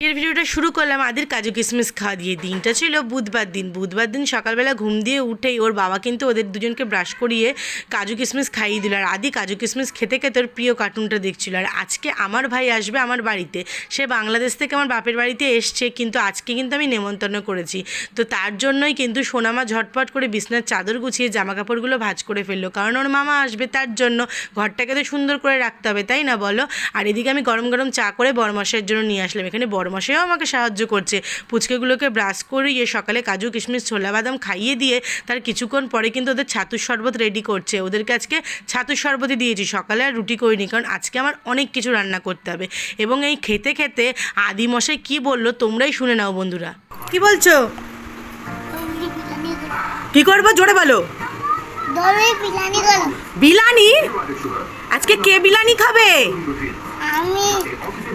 এর ভিডিওটা শুরু করলাম আদির কাজু কিসমিস খাওয়া দিয়ে। দিনটা ছিল বুধবার দিন। বুধবার দিন সকালবেলা ঘুম দিয়ে উঠেই ওর বাবা কিন্তু ওদের দুজনকে ব্রাশ করিয়ে কাজু কিশমিশ খাইয়ে দিল। আর আদি কাজু কিশমিশ খেতে খেতে ওর প্রিয় কার্টুনটা দেখছিল। আর আজকে আমার ভাই আসবে আমার বাড়িতে। সে বাংলাদেশ থেকে আমার বাপের বাড়িতে এসছে, কিন্তু আজকে কিন্তু আমি নেমন্তন্ন করেছি। তো তার জন্যই কিন্তু সোনামা ঝটপট করে বিছনার চাদর গুছিয়ে জামা কাপড়গুলো ভাঁজ করে ফেলল। কারণ ওর মামা আসবে তার জন্য ঘরটাকে তো সুন্দর করে রাখতে হবে, তাই না বলো? আর এদিকে আমি গরম গরম চা করে বরমাসের জন্য নিয়ে আসলাম। এখানে বরমাসেও আমাকে সাহায্য করছে। পুচকেগুলোকে ব্রাশ করিয়ে সকালে কাজু কিশমিশ ছোলা বাদাম খাইয়ে দিয়ে তার কিছুক্ষণ পরে কিন্তু ওদের ছাতুর শরবত রেডি করছে। ওদেরকে আজকে ছাতুর শরবতই দিয়েছি। সকালে আর রুটি করিনি কারণ আজকে আমার অনেক কিছু রান্না করতে হবে। এবং এই খেতে খেতে আদিমশাই কি বলল তোমরাই শুনে নাও বন্ধুরা। কি বলছো? কি করব? জোরে বলো। বিলানি আজকে কে বিলানি খাবে?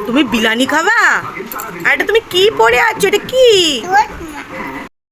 তুমি বিলানি খাবা? আর এটা তুমি কি পরে আছো? এটা কি?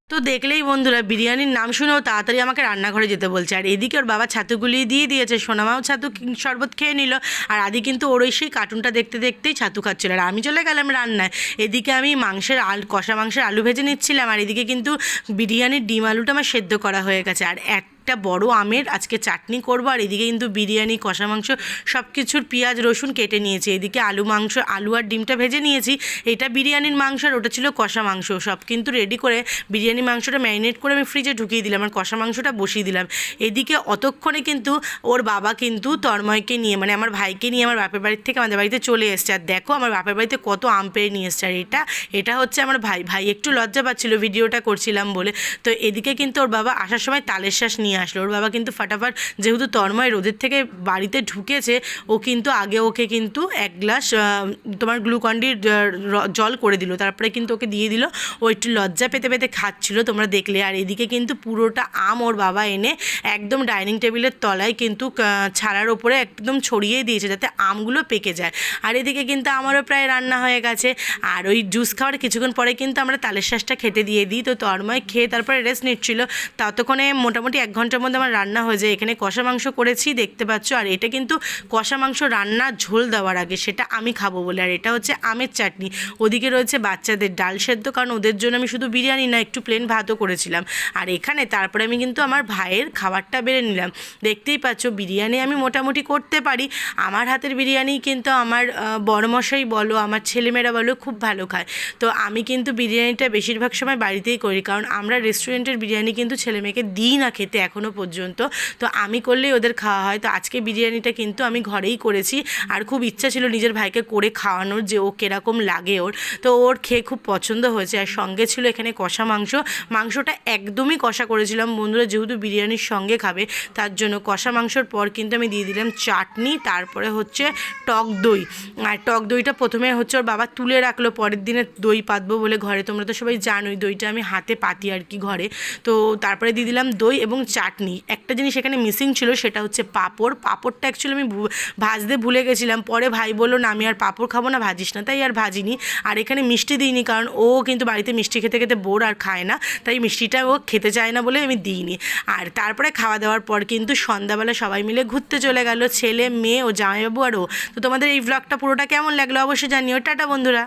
তো দেখলেই বন্ধুরা, বিরিয়ানির নাম শুনেও তাড়াতাড়ি আমাকে রান্নাঘরে যেতে বলছে। আর এদিকে ওর বাবা ছাতুগুলি দিয়ে দিয়েছে, সোনামাও ছাতু শরবত খেয়ে নিল। আর আদি কিন্তু ওর ওই সেই কার্টুনটা দেখতে দেখতেই ছাতু খাচ্ছিল। আর আমি চলে গেলাম রান্নায়। এদিকে আমি মাংসের আল, কষা মাংসের আলু ভেজে নিচ্ছিলাম। আর এদিকে কিন্তু বিরিয়ানির ডিম আলুটা আমার সেদ্ধ করা হয়ে গেছে। আর এক একটা বড় আমের আজকে চাটনি করব, আর এদিকে কিন্তু বিরিয়ানি, কষা মাংস সব কিছুর পেঁয়াজ, রসুন কেটে নিয়েছি। এদিকে আলু মাংস, আলু আর ডিমটা ভেজে নিয়েছি। এটা বিরিয়ানির মাংস আর ওটা ছিল কষা মাংস। সব কিন্তু রেডি করে বিরিয়ানি মাংসটা ম্যারিনেট করে আমি ফ্রিজে ঢুকিয়ে দিলাম আর কষা মাংসটা বসিয়ে দিলাম। এদিকে অতক্ষণে কিন্তু ওর বাবা কিন্তু তন্ময়কে নিয়ে মানে আমার ভাইকে নিয়ে আমার বাপের বাড়ির থেকে আমাদের বাড়িতে চলে এসছে। আর দেখো আমার বাপের বাড়িতে কত আম পেয়ে নিয়ে এসছে। আর এটা এটা হচ্ছে আমার ভাই। ভাই একটু লজ্জা পাচ্ছিল, ভিডিওটা করছিলাম বলে। তো এদিকে কিন্তু ওর বাবা আসার সময় তালের শ্বাস নিয়ে আসলো। ওর বাবা কিন্তু ফাটাফাট যেহেতু তন্ময় রোদের থেকে বাড়িতে ঢুকেছে, ও কিন্তু আগে ওকে কিন্তু এক গ্লাস তোমার গ্লুকন্ডির জল করে দিল। তারপরে কিন্তু ওকে দিয়ে দিল। ও একটু লজ্জা পেতে পেতে খাচ্ছিল, তোমরা দেখলে। আর এদিকে কিন্তু পুরোটা আম ওর বাবা এনে একদম ডাইনিং টেবিলের তলায় কিন্তু ছাড়ার ওপরে একদম ছড়িয়ে দিয়েছে যাতে আমগুলো পেকে যায়। আর এদিকে কিন্তু আমারও প্রায় রান্না হয়ে গেছে। আর ওই জুস খাওয়ার কিছুক্ষণ পরে কিন্তু আমরা তালের শ্বাসটা খেতে দিয়ে দিই। তো তন্ময় খেয়ে তারপরে রেস্ট নিচ্ছিল। ততক্ষণে মোটামুটি এক ঘণ্টার মধ্যে আমার রান্না হয়ে যায়। এখানে কষা মাংস করেছি, দেখতে পাচ্ছ। আর এটা কিন্তু কষা মাংস রান্না ঝোল দেওয়ার আগে, সেটা আমি খাব বলে। আর এটা হচ্ছে আমের চাটনি। ওদিকে রয়েছে বাচ্চাদের ডাল সেদ্ধ, কারণ ওদের জন্য আমি শুধু বিরিয়ানি না, একটু প্লেন ভাতও করেছিলাম। আর এখানে তারপরে আমি কিন্তু আমার ভাইয়ের খাবারটা বেড়ে নিলাম। দেখতেই পাচ্ছ, বিরিয়ানি আমি মোটামুটি করতে পারি। আমার হাতের বিরিয়ানি কিন্তু আমার বড়মশাই বলো, আমার ছেলেমেয়েরা বলো, খুব ভালো খায়। তো আমি কিন্তু বিরিয়ানিটা বেশিরভাগ সময় বাড়িতেই করি। কারণ আমরা রেস্টুরেন্টের বিরিয়ানি কিন্তু ছেলেমেয়েকে দিই না খেতে এখনও পর্যন্ত। তো আমি করলেই ওদের খাওয়া হয়। তো আজকে বিরিয়ানিটা কিন্তু আমি ঘরেই করেছি। আর খুব ইচ্ছা ছিল নিজের ভাইকে করে খাওয়ানোর যে ও কীরকম লাগে ওর। তো ওর খেয়ে খুব পছন্দ হয়েছে। আর সঙ্গে ছিল এখানে কষা মাংস। মাংসটা একদমই কষা করেছিলাম। বন্ধুরা যেহেতু বিরিয়ানির সঙ্গে খাবে, তার জন্য কষা মাংসর পর কিন্তু আমি দিয়ে দিলাম চাটনি, তারপরে হচ্ছে টক দই। আর টক দইটা প্রথমে হচ্ছে ওর বাবা তুলে রাখল, পরের দিনে দই পাতবো বলে ঘরে। তোমরা তো সবাই জানোই দইটা আমি হাতে পাতি আর কি ঘরে। তো তারপরে দিয়ে দিলাম দই এবং চাটনি। একটা জিনিস এখানে মিসিং ছিল সেটা হচ্ছে পাঁপড়। পাঁপড়টা অ্যাকচুয়ালি আমি ভাজতে ভুলে গেছিলাম। পরে ভাই বলল, না, আমি আর পাঁপড় খাব না, ভাজিস না। তাই আর ভাজিনি। আর এখানে মিষ্টি দিইনি, কারণ ও কিন্তু বাড়িতে মিষ্টি খেতে খেতে বোর আর খায় না। তাই মিষ্টিটা ও খেতে চায় না বলে আমি দিইনি। আর তারপরে খাওয়া দাওয়ার পর কিন্তু সন্ধ্যাবেলা সবাই মিলে ঘুরতে চলে গেল। ছেলে, মেয়ে, ও জামাইবাবু আর ও। তো তোমাদের এই ব্লগটা পুরোটা কেমন লাগল অবশ্যই জানিও। টাটা বন্ধুরা।